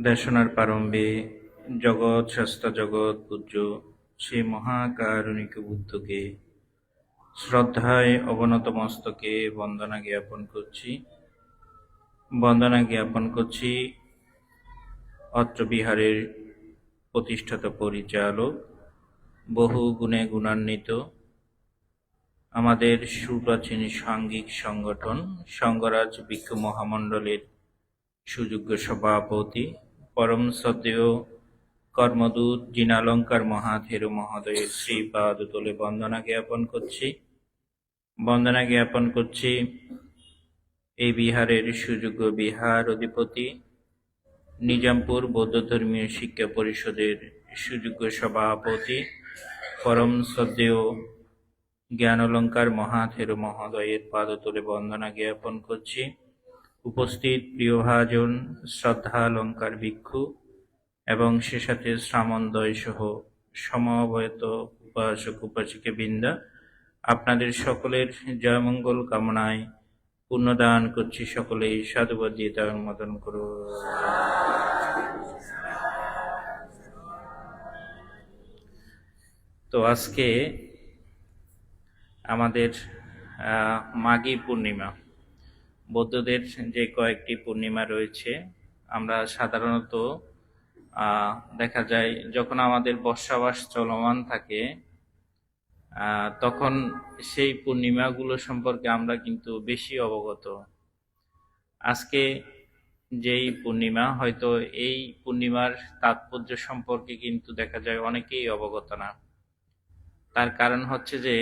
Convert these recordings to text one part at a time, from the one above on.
দেশনার প্রারম্ভে জগৎ শাস্তা জগৎ, পূজ্য সেই মহাকারুণিক বুদ্ধকে শ্রদ্ধায় অবনত মস্তকে বন্দনা জ্ঞাপন করছি। বন্দনা জ্ঞাপন করছি অত্র বিহারের প্রতিষ্ঠাতা পরিচালক, বহু গুণে গুণান্বিত আমাদের সুপ্রাচীন সাঙ্গিক সংগঠন, সঙ্গরাজ ভিক্ষু মহামণ্ডলের সুযোগ্য সভাপতি, পরম শ্রদ্ধেয় কর্মদূত জিনালঙ্কার মহাথেরু মহোদয়ের শ্রীপাদ তোলে বন্দনা জ্ঞাপন করছি। বন্দনা জ্ঞাপন করছি এই বিহারের সুযোগ্য বিহার অধিপতি, নিজামপুর বৌদ্ধ ধর্মীয় শিক্ষা পরিষদের সুযোগ্য সভাপতি, পরম শ্রদ্ধেয় জ্ঞানলঙ্কার মহাথেরু মহোদয়ের পাদতলে বন্দনা জ্ঞাপন করছি। উপস্থিত প্রিয়ভাজন শ্রদ্ধালঙ্কার ভিক্ষু এবং সে সাথে শ্রামন্দয় সহ সমবেত উপাসক উপাসিকা বৃন্দা, আপনাদের সকলের জয়মঙ্গল কামনায় পুণ্যদান করছি সকলেই। সাধুবাদ দিয়ে তার মতন করো তো আজকে আমাদের মাঘী পূর্ণিমা। বৌদ্ধদের যে কয়েকটি পূর্ণিমা রয়েছে, আমরা সাধারণত দেখা যায় যখন আমাদের বর্ষাবাস চলমান থাকে তখন সেই পূর্ণিমাগুলো সম্পর্কে আমরা কিন্তু বেশি অবগত। আজকে যেই পূর্ণিমা, হয়তো এই পূর্ণিমার তাৎপর্য সম্পর্কে কিন্তু দেখা যায় অনেকেই অবগত না। তার কারণ হচ্ছে যে,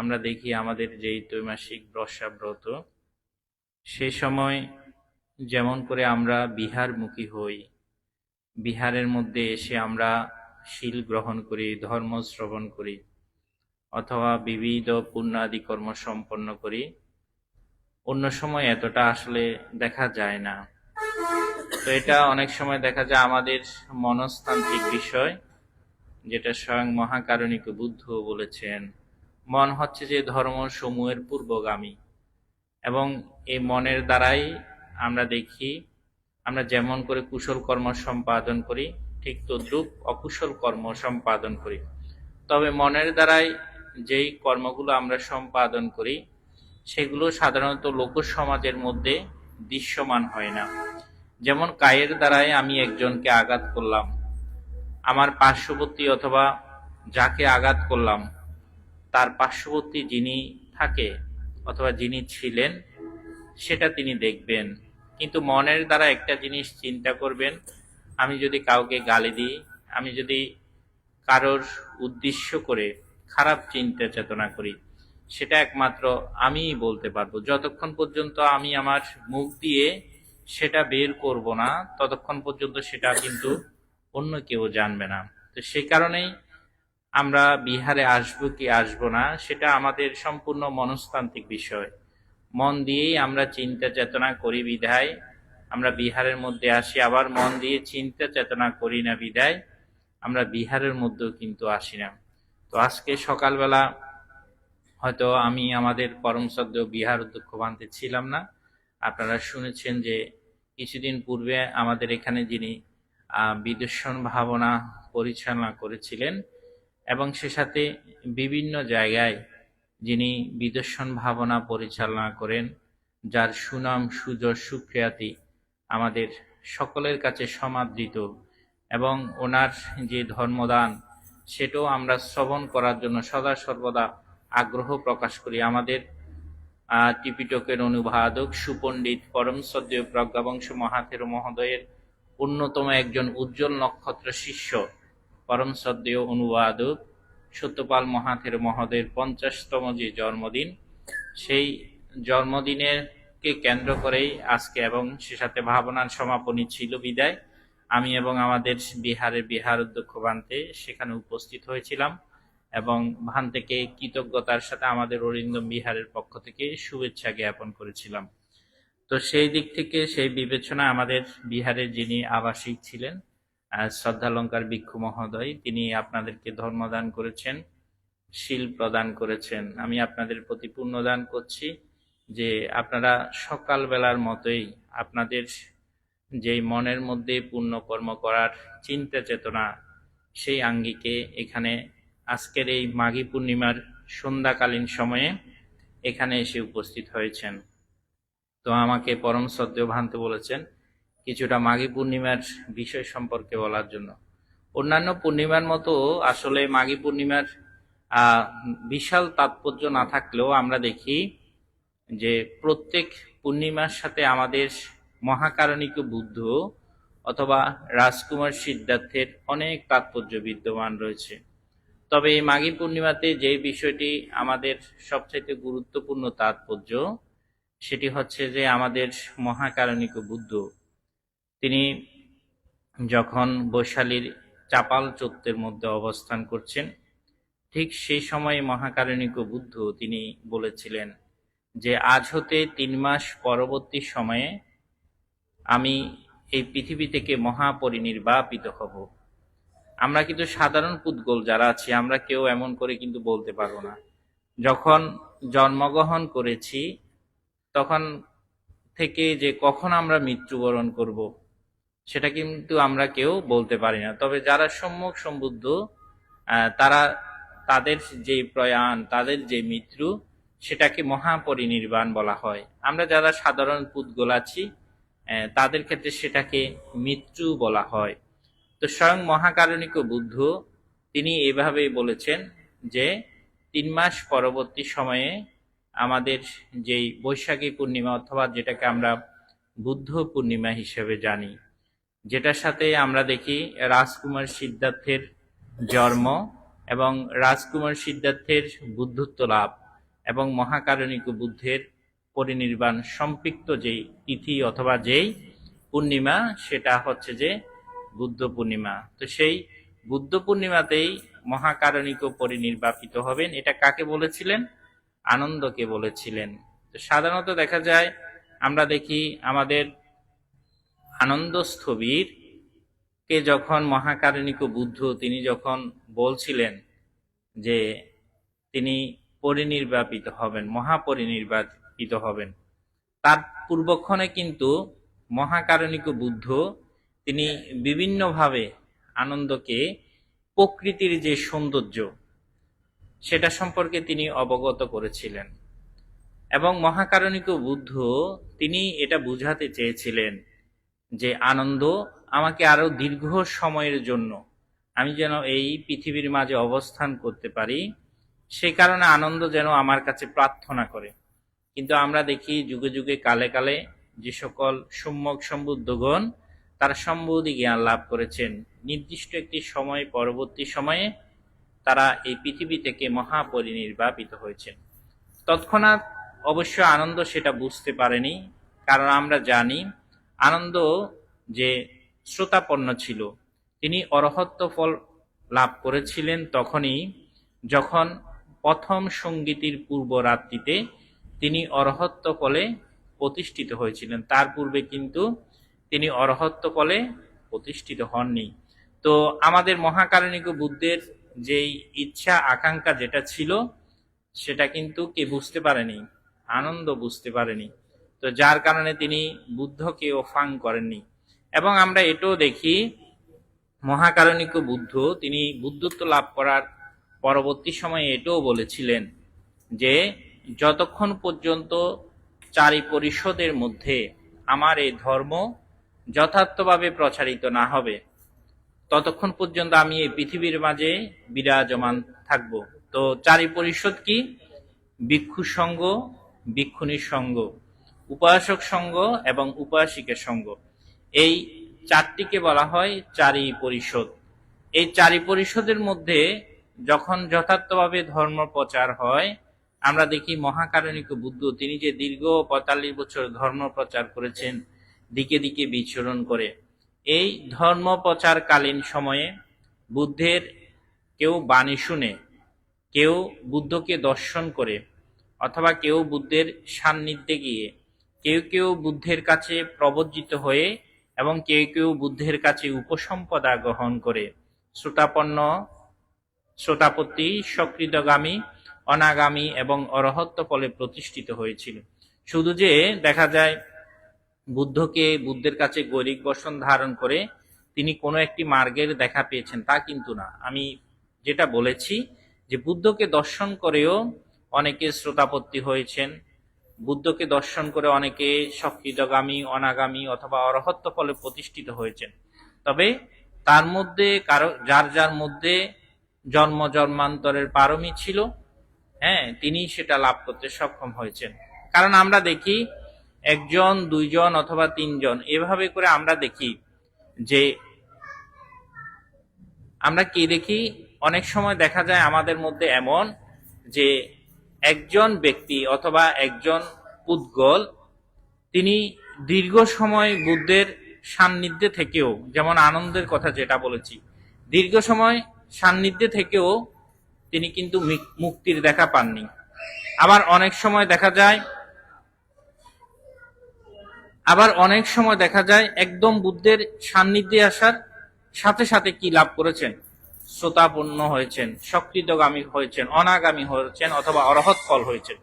আমরা দেখি আমাদের যেই ত্রৈমাসিক বর্ষাব্রত সেই সময় যেমন করে আমরা বিহারমুখী হই, বিহারের মধ্যে এসে আমরা শীল গ্রহণ করি, ধর্ম শ্রবণ করি, অথবা বিবিধ পুণ্যাদি কর্ম সম্পন্ন করি। অন্য সময় এতটা আসলে দেখা যায় না। তো এটা অনেক সময় দেখা যায় আমাদের মনস্তান্ত্রিক বিষয়, যেটা স্বয়ং মহাকারণিক বুদ্ধ বলেছেন। মন হচ্ছে যে ধর্ম সমূহের পূর্বগামী। এবং এই মনের দ্বারাই আমরা দেখি, আমরা যেমন করে কুশল কর্ম সম্পাদন করি, ঠিক তদ্রূপ অকুশল কর্ম সম্পাদন করি। তবে মনের দ্বারাই যেই কর্মগুলো আমরা সম্পাদন করি, সেগুলো সাধারণত লোক সমাজের মধ্যে দৃশ্যমান হয় না। যেমন কায়ের দ্বারাই আমি একজনকে আঘাত করলাম, আমার পার্শ্ববর্তী অথবা যাকে আঘাত করলাম, তার পার্শ্ববর্তী যিনি থাকে অথবা যিনি ছিলেন, সেটা তিনি দেখবেন। কিন্তু মনের দ্বারা একটা জিনিস চিন্তা করবেন, আমি যদি কাউকে গালি দিই, আমি যদি কারোর উদ্দেশ্য করে খারাপ চিন্তা চেতনা করি, সেটা একমাত্র আমিই বলতে পারব। যতক্ষণ পর্যন্ত আমি আমার মুখ দিয়ে সেটা বের করব না, ততক্ষণ পর্যন্ত সেটা কিন্তু অন্য কেউ জানবে না। তো সেই কারণেই আমরা বিহারে আসব কি আসব না, সেটা আমাদের সম্পূর্ণ মনস্তান্ত্রিক বিষয়। মন দিয়েই আমরা চিন্তা চেতনা করি বিধায়। আমরা বিহারের মধ্যে আসি, আবার মন দিয়ে চিন্তা চেতনা করি না বিধায়। আমরা বিহারের মধ্যেও কিন্তু আসি না। তো আজকে সকালবেলা হয়তো আমি আমাদের পরম শ্রদ্ধ বিহার অধ্যক্ষ বানতে ছিলাম না। আপনারা শুনেছেন যে কিছুদিন পূর্বে আমাদের এখানে যিনি বিদর্শন ভাবনা পরিচালনা করেছিলেন এবং সে সাথে বিভিন্ন জায়গায় যিনি বিদর্শন ভাবনা পরিচালনা করেন, যার সুনাম সুযশ সুখ্যাতি আমাদের সকলের কাছে সমাদৃত এবং ওনার যে ধর্মদান, সেটাও আমরা শ্রবণ করার জন্য সদা সর্বদা আগ্রহ প্রকাশ করি। আমাদের টিপিটকের অনুবাদক সুপণ্ডিত পরম শ্রদ্ধেয় প্রজ্ঞাবংশ মহাথের মহোদয়ের অন্যতম একজন উজ্জ্বল নক্ষত্র শিষ্য পরম শ্রদ্ধেয় অনুবাদক সত্যপাল মহাথের মহোদয়ের পঞ্চাশতম যে জন্মদিন, সেই জন্মদিনের কে কেন্দ্র করেই আজকে এবং সে সাথে ভাবনার সমাপনী ছিল বিদায়। আমি এবং আমাদের বিহারের বিহার অধ্যক্ষ বান্তে সেখানে উপস্থিত হয়েছিলাম এবং ভান থেকে কৃতজ্ঞতার সাথে আমাদের অরিন্দম বিহারের পক্ষ থেকে শুভেচ্ছা জ্ঞাপন করেছিলাম। তো সেই দিক থেকে সেই বিবেচনা আমাদের বিহারের যিনি আবাসিক ছিলেন শ্রদ্ধালঙ্কার ভিক্ষু মহোদয়, তিনি আপনাদেরকে ধর্মদান করেছেন, শিল প্রদান করেছেন। আমি আপনাদের প্রতি পুণ্যদান করছি যে আপনারা সকালবেলার মতোই আপনাদের যেই মনের মধ্যে পুণ্যকর্ম করার চিন্তা চেতনা, সেই আঙ্গিকে এখানে আজকের এই মাঘী পূর্ণিমার সন্ধ্যাকালীন সময়ে এখানে এসে উপস্থিত হয়েছেন। তো আমাকে পরম শ্রদ্ধেয় ভান্তে বলেছেন কিছুটা মাঘী পূর্ণিমার বিষয় সম্পর্কে বলার জন্য। অন্যান্য পূর্ণিমার মতো আসলে মাঘী পূর্ণিমার বিশাল তাৎপর্য না থাকলেও আমরা দেখি যে প্রত্যেক পূর্ণিমার সাথে আমাদের মহাকারণিক বুদ্ধ অথবা রাজকুমার সিদ্ধার্থের অনেক তাৎপর্য বিদ্যমান রয়েছে। তবে এই মাঘী পূর্ণিমাতে যে বিষয়টি আমাদের সবচাইতে গুরুত্বপূর্ণ তাৎপর্য, সেটি হচ্ছে যে আমাদের মহাকারণিক বুদ্ধ তিনি যখন বৈশালীর চাপাল চত্বের মধ্যে অবস্থান করছেন, ঠিক সেই সময় মহাকারণিক বুদ্ধ তিনি বলেছিলেন যে, আজ হতে তিন মাস পরবর্তী সময়ে আমি এই পৃথিবী থেকে মহাপরিনির্বাপিত হব। আমরা কিন্তু সাধারণ পুদ্গল যারা আছি, আমরা কেউ এমন করে কিন্তু বলতে পারব না। যখন জন্মগ্রহণ করেছি, তখন থেকে যে কখন আমরা মৃত্যুবরণ করব সেটা কিন্তু আমরা কেউ বলতে পারি না। তবে যারা সম্মুখ সম্বুদ্ধ তারা তাদের যে প্রয়াণ, তাদের যে মৃত্যু, সেটাকে মহাপরিনির্বাণ বলা হয়। আমরা যারা সাধারণ পুদ্গল আছি তাদের ক্ষেত্রে সেটাকে মৃত্যু বলা হয়। তো স্বয়ং মহাকারণিক বুদ্ধ, তিনি এভাবেই বলেছেন যে, তিন মাস পরবর্তী সময়ে আমাদের যেই বৈশাখী পূর্ণিমা অথবা যেটাকে আমরা বুদ্ধ পূর্ণিমা হিসেবে জানি যেটার সাথে আমরা দেখি রাজকুমার সিদ্ধার্থের জন্ম এবং রাজকুমার সিদ্ধার্থের বুদ্ধত্ব লাভ এবং মহাকারণিক বুদ্ধের পরিনির্বাণ সম্পৃক্ত যেই তিথি অথবা যেই পূর্ণিমা, সেটা হচ্ছে যে বুদ্ধ পূর্ণিমা। তো সেই বুদ্ধ পূর্ণিমাতেই মহাকারণিক পরিনির্বাপিত হবেন। এটা কাকে বলেছিলেন? আনন্দকে বলেছিলেন। তো সাধারণত দেখা যায়, আমরা দেখি আমাদের আনন্দস্থবির কে যখন মহাকারণিক বুদ্ধ, তিনি যখন বলছিলেন যে তিনি পরিনির্বাপিত হবেন, মহাপরিনির্বাপিত হবেন, তার পূর্বক্ষণে কিন্তু মহাকারণিক বুদ্ধ তিনি বিভিন্নভাবে আনন্দকে প্রকৃতির যে সৌন্দর্য, সেটা সম্পর্কে তিনি অবগত করেছিলেন। এবং মহাকারণিক বুদ্ধ তিনি এটা বুঝাতে চেয়েছিলেন যে আনন্দ আমাকে আরও দীর্ঘ সময়ের জন্য আমি যেন এই পৃথিবীর মাঝে অবস্থান করতে পারি, সে কারণে আনন্দ যেন আমার কাছে প্রার্থনা করে। কিন্তু আমরা দেখি যুগে যুগে, কালে কালে যে সকল সম্যক সম্বুদ্ধগণ, তারা সম্বোধি জ্ঞান লাভ করেছেন। নির্দিষ্ট একটি সময়, পরবর্তী সময়ে তারা এই পৃথিবী থেকে মহাপরিনির্বাপিত হয়েছেন। তৎক্ষণাৎ অবশ্য আনন্দ সেটা বুঝতে পারেনি, কারণ আমরা জানি আনন্দ যে শ্রোতাপন্ন ছিল। তিনি অরহত্ব ফল লাভ করেছিলেন তখনই, যখন প্রথম সঙ্গীতির পূর্ব রাত্রিতে তিনি অরহত্ব ফলে প্রতিষ্ঠিত হয়েছিলেন। তার পূর্বে কিন্তু তিনি অরহত্ব ফলে প্রতিষ্ঠিত হননি। তো আমাদের মহাকারণিক বুদ্ধের যেই ইচ্ছা, আকাঙ্ক্ষা যেটা ছিল, সেটা কিন্তু কে বুঝতে পারেনি, আনন্দ বুঝতে পারেনি। তো যার কারণে তিনি বুদ্ধকে ফাং করেননি। এবং আমরা এটাও দেখি, মহাকারণিক বুদ্ধ, তিনি বুদ্ধত্ব লাভ করার পরবর্তী সময়ে এটাও বলেছিলেন যে, যতক্ষণ পর্যন্ত চারি পরিষদের মধ্যে আমার এই ধর্ম যথার্থভাবে প্রচারিত না হবে, ততক্ষণ পর্যন্ত আমি এই পৃথিবীর মাঝে বিরাজমান থাকব। তো চারি পরিষদ কি? ভিক্ষু সঙ্গ ভিক্ষুণীর সঙ্গ উপাসক সঙ্গ এবং উপাসিকের সঙ্গ। এই চারটিকে বলা হয় চারি পরিষদ এই চারি পরিষদের মধ্যে যখন যথার্থভাবে ধর্ম প্রচার হয়, আমরা দেখি মহাকারণিক বুদ্ধ, তিনি যে দীর্ঘ পঁয়তাল্লিশ বছর ধর্ম প্রচার করেছেন, দিকে দিকে বিচরণ করে। এই ধর্ম প্রচারকালীন সময়ে বুদ্ধের কেউ বাণী শুনে, কেউ বুদ্ধকে দর্শন করে, অথবা কেউ বুদ্ধের সান্নিধ্যে গিয়ে কেউ কেউ বুদ্ধের কাছে প্রবজ্জিত হয়ে এবং কেউ কেউ বুদ্ধের কাছে উপসম্পদা গ্রহণ করে। শ্রোতাপন্ন, শ্রোতাপত্তি সকৃতগামী অনাগামী এবং অরহত্ব ফলে প্রতিষ্ঠিত হয়েছিল। শুধু যে দেখা যায়, বুদ্ধকে বুদ্ধের কাছে গৈরিক বসন ধারণ করে তিনি কোনো একটি মার্গের দেখা পেয়েছেন, তা কিন্তু না। আমি যেটা বলেছি যে বুদ্ধকে দর্শন করেও অনেকে শ্রোতাপত্তি হয়েছেন বুদ্ধকে দর্শন করে অনেকে সক্রিয়গামী, অনাগামী অথবা অরহত্ব ফলে প্রতিষ্ঠিত হয়েছেন। তবে তার মধ্যে কারও, যার যার মধ্যে জন্ম, জন্মান্তরের পারমি ছিল হ্যাঁ তিনি সেটা লাভ করতে সক্ষম হয়েছেন। কারণ আমরা দেখি একজন, দুইজন অথবা তিনজন, এভাবে করে আমরা দেখি যে আমরা কি দেখি? অনেক সময় দেখা যায় আমাদের মধ্যে এমন যে একজন ব্যক্তি অথবা একজন উদ্গল, তিনি দীর্ঘ সময় বুদ্ধের সান্নিধ্যে থেকেও, যেমন আনন্দের কথা যেটা বলেছি, দীর্ঘ সময় সান্নিধ্যে থেকেও তিনি কিন্তু মুক্তির দেখা পাননি। আবার অনেক সময় দেখা যায়, আবার অনেক সময় দেখা যায় একদম বুদ্ধের সান্নিধ্যে আসার সাথে সাথে কি লাভ করেছেন? শ্রোতাপন্ন হয়েছেন সক্রিয়গামী হয়েছেন, অনাগামী হয়েছেন অথবা অরহৎ ফল হয়েছেন।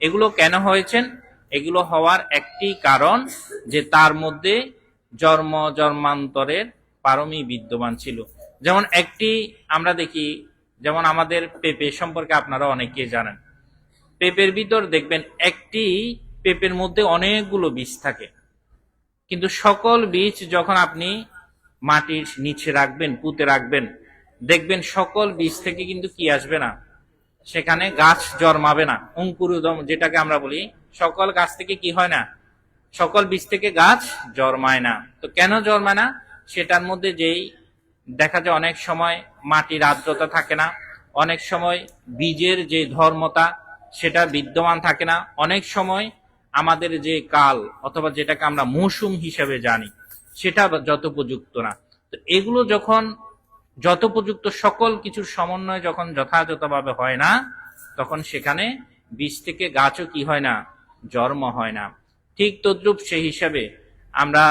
এগুলো কেন হয়েছেন? এগুলো হওয়ার একটি কারণ যে তার মধ্যে জন্ম, জন্মান্তরের পারমী বিদ্যমান ছিল। যেমন একটি আমরা দেখি, যেমন আমাদের পেঁপে সম্পর্কে আপনারা অনেকেই জানেন। পেঁপের ভিতর দেখবেন একটি পেঁপের মধ্যে অনেকগুলো বীজ থাকে। কিন্তু সকল বীজ যখন আপনি মাটির নিচে রাখবেন, পুঁতে রাখবেন দেখবেন সকল বীজ থেকে কিন্তু কি আসবে না? সেখানে গাছ জন্মাবে না। অঙ্কুরোদম যেটাকে আমরা বলি, সকল গাছ থেকে কি হয় না? সকল বীজ থেকে গাছ জন্মায় না। তো কেন জন্মায় না? সেটার মধ্যে যেই দেখা যায় অনেক সময় মাটির আর্দ্রতা থাকে না, অনেক সময় বীজের যে ধর্মতা, সেটা বিদ্যমান থাকে না। অনেক সময় আমাদের যে কাল অথবা যেটাকে আমরা মৌসুম হিসেবে জানি, সেটা যত উপযুক্ত না। তো এগুলো যখন যথোপযুক্ত সকল কিছুর সমন্বয় যখন যথাযথভাবে হয় না, তখন সেখানে বীজ থেকে গাছও কি হয় না? জন্ম হয় না। ঠিক তদ্রুপ সেই হিসাবে আমরা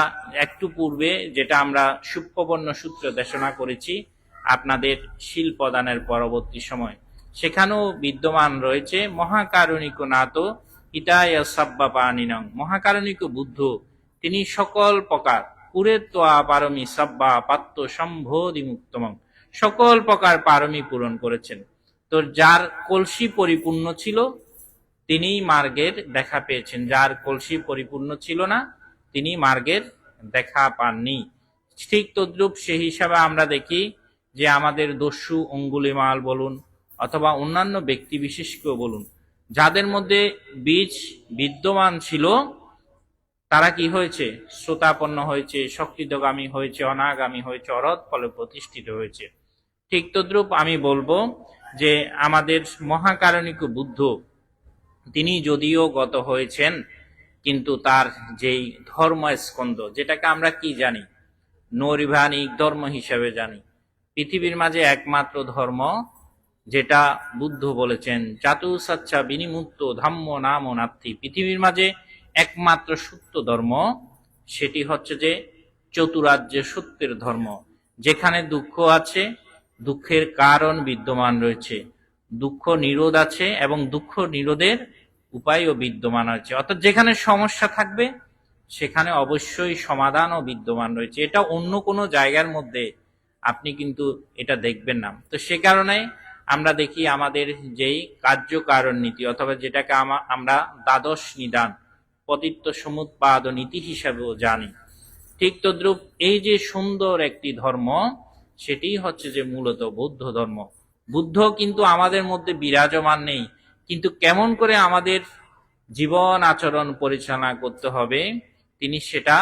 একটু পূর্বে যেটা আমরা সুপ্পবর্ণ সূত্র দেশনা করেছি আপনাদের শিল প্রদানের পরবর্তী সময়। সেখানেও বিদ্যমান রয়েছে মহাকারণিক নাত হিতায় সাব্বা পানিনং মহাকারণিক বুদ্ধ, তিনি সকল প্রকার পুরে তোয়া পারমি সাব্বা সম্বোধি মুক্তমং সকল প্রকার পারমি পূরণ করেছেন। তো যার কলসি পরিপূর্ণ ছিল তিনি মার্গের দেখা পেয়েছেন। যার কলসি পরিপূর্ণ ছিল না তিনি মার্গের দেখা পাননি। ঠিক তদ্রুপ সেই হিসাবে আমরা দেখি যে আমাদের দস্যু অঙ্গুলিমাল বলুন অথবা অন্যান্য ব্যক্তি বিশেষকেও বলুন, যাদের মধ্যে বীজ বিদ্যমান ছিল তারা কি হয়েছে? শ্রোতাপন্ন হয়েছে শক্তিদগামী হয়েছে, অনাগামী হয়েছে, অরধ ফলে প্রতিষ্ঠিত হয়েছে। ঠিক তদ্রুপ আমি বলব যে আমাদের মহাকারণিক বুদ্ধ, তিনি যদিও গত হয়েছেন, কিন্তু তার যেই ধর্ম স্কন্দ যেটাকে আমরা কি জানি? নৈর্বাণিক ধর্ম হিসেবে জানি। পৃথিবীর মাঝে একমাত্র ধর্ম, যেটা বুদ্ধ বলেছেন, চাতু সাচ্চা বিনিমুক্ত ধাম্য নাম ও নাত্তি পৃথিবীর মাঝে একমাত্র সত্য ধর্ম, সেটি হচ্ছে যে চতুরাজ্যে সত্যের ধর্ম। যেখানে দুঃখ আছে, দুঃখের কারণ বিদ্যমান রয়েছে। দুঃখ নিরোধ আছে এবং দুঃখ নিরোধের উপায়ও বিদ্যমান আছে অর্থাৎ যেখানে সমস্যা থাকবে, সেখানে অবশ্যই সমাধানও বিদ্যমান রয়েছে। এটা অন্য কোনো জায়গার মধ্যে আপনি কিন্তু এটা দেখবেন না। তো সে কারণে আমরা দেখি আমাদের যেই কার্যকারণ নীতি, অথবা যেটাকে আমা- আমরা দ্বাদশ নিদান পতিত্ব সমুৎপাদ নীতি হিসাবেও জানি। ঠিক তদ্রুপ এই যে সুন্দর একটি ধর্ম, সেটি হচ্ছে যে মূলত বৌদ্ধ ধর্ম। বুদ্ধ কিন্তু আমাদের মধ্যে বিরাজমান নেই, কিন্তু কেমন করে আমাদের জীবন আচরণ পরিচালনা করতে হবে, তিনি সেটা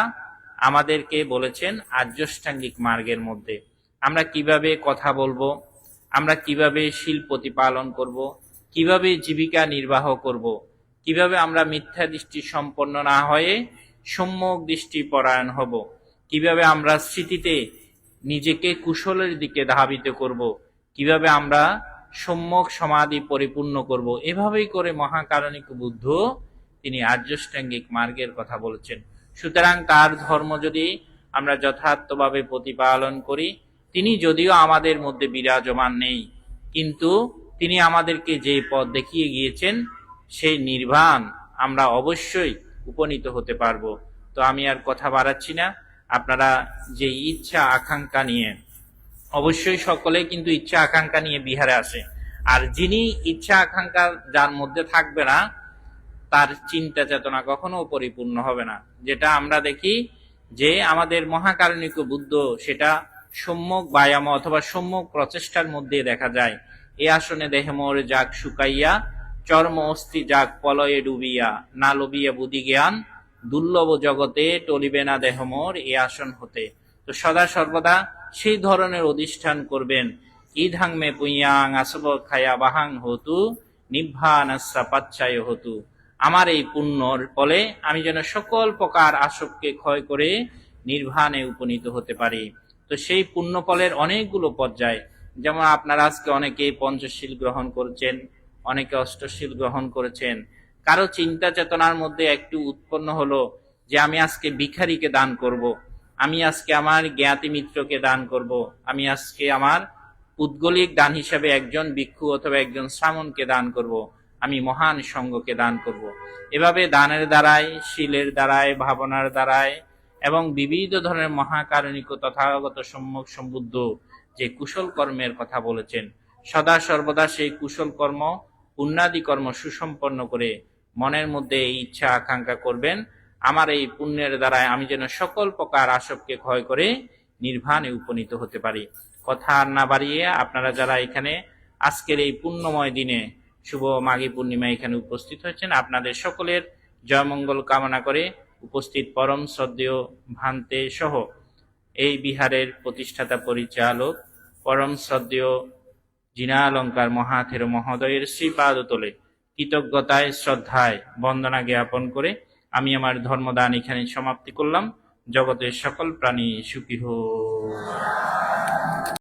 আমাদেরকে বলেছেন আর্যষ্টাঙ্গিক মার্গের মধ্যে। আমরা কীভাবে কথা বলব, আমরা কীভাবে শিল প্রতিপালন করব, কীভাবে জীবিকা নির্বাহ করব কীভাবে আমরা মিথ্যা দৃষ্টি সম্পন্ন না হয়ে সম্যক দৃষ্টি পরায়ণ হব? কীভাবে আমরা স্মৃতিতে নিজেকে কুশলের দিকে ধাবিত করব? কীভাবে আমরা সম্যক সমাধি পরিপূর্ণ করব? এভাবেই করে মহাকারণিক বুদ্ধ তিনি আর্যষ্টাঙ্গিক মার্গের কথা বলেছেন। সুতরাং তার ধর্ম যদি আমরা যথার্থভাবে প্রতিপালন করি, তিনি যদিও আমাদের মধ্যে বিরাজমান নেই, কিন্তু তিনি আমাদেরকে যে পথ দেখিয়ে গিয়েছেন সেই নির্বাণ আমরা অবশ্যই উপনীত হতে পারব। তো আমি আর কথা বাড়াচ্ছি না। আপনারা যে ইচ্ছা আকাঙ্ক্ষা নিয়ে, অবশ্যই সকলে কিন্তু ইচ্ছা আকাঙ্ক্ষা নিয়ে বিহারে আসে। আর যিনি ইচ্ছা আকাঙ্ক্ষা যার মধ্যে থাকবে না, তার চিন্তা চেতনা কখনো পরিপূর্ণ হবে না। যেটা আমরা দেখি যে আমাদের মহাকারণিক বুদ্ধ সেটা সম্যক ব্যায়াম অথবা সম্যক প্রচেষ্টার মধ্যে দেখা যায়। এ আসনে দেহে মোর যাক শুকাইয়া চর্ম অস্থি যাক, পলয়ে ডুবিয়া, না লবিয়া বুদ্ধি জ্ঞান, দুর্লভ জগতে টলিবে না দেহ মোর, এ আসন হতে। তো সদা সর্বদা সেই ধরনের অধিষ্ঠান করবেন। ইধাং মে পুইয়াং আসব খায়া বাহাং হতু নিভান পাচ্ছায় হতু। আমার এই পুণ্যর ফলে আমি যেন সকল প্রকার আসবকে ক্ষয় করে নির্বাণে উপনীত হতে পারি। তো সেই পুণ্য ফলের অনেকগুলো পর্যায়, যেমন আপনারা আজকে অনেকে পঞ্চশীল গ্রহণ করেছেন অনেকে অষ্টশীল গ্রহণ করেছেন কারও চিন্তা চেতনার মধ্যে একটু উৎপন্ন হলো যে, আমি আজকে ভিখারিকে দান করব। আমি আজকে আমার জ্ঞাতি মিত্রকে দান করব। আমি আজকে আমার উদ্গলিক দান হিসাবে একজন ভিক্ষু অথবা একজন শ্রামণকে দান করব। আমি মহান সঙ্গকে দান করব। এভাবে দানের দ্বারাই শিলের দ্বারাই ভাবনার দ্বারাই এবং বিবিধ ধরনের মহাকারণিক তথাগত সম্মুখ সম্বুদ্ধ যে কুশল কর্মের কথা বলেছেন, সদা সর্বদা সেই কুশল কর্ম পুণ্যাদি কর্ম সুসম্পন্ন করে মনের মধ্যে এই ইচ্ছা আকাঙ্ক্ষা করবেন। আমার এই পুণ্যের দ্বারায় আমি যেন সকল প্রকার আসবকে ক্ষয় করে নির্বাণে উপনীত হতে পারি। কথা আর না বাড়িয়ে আপনারা যারা এখানে আজকের এই পুণ্যময় দিনে শুভ মাঘী পূর্ণিমা এখানে উপস্থিত হয়েছেন, আপনাদের সকলের জয়মঙ্গল কামনা করে উপস্থিত পরম শ্রদ্ধেয় ভান্তে সহ এই বিহারের প্রতিষ্ঠাতা পরিচালক পরম শ্রদ্ধেয় জিনালঙ্কার মহাথের মহোদয়ের শ্রীপাদ তোলে কৃতজ্ঞতায়, শ্রদ্ধায় বন্দনা জ্ঞাপন করে আমি আমার ধর্মদান এখানে সমাপ্তি করলাম। জগতের সকল প্রাণী সুখী হোক।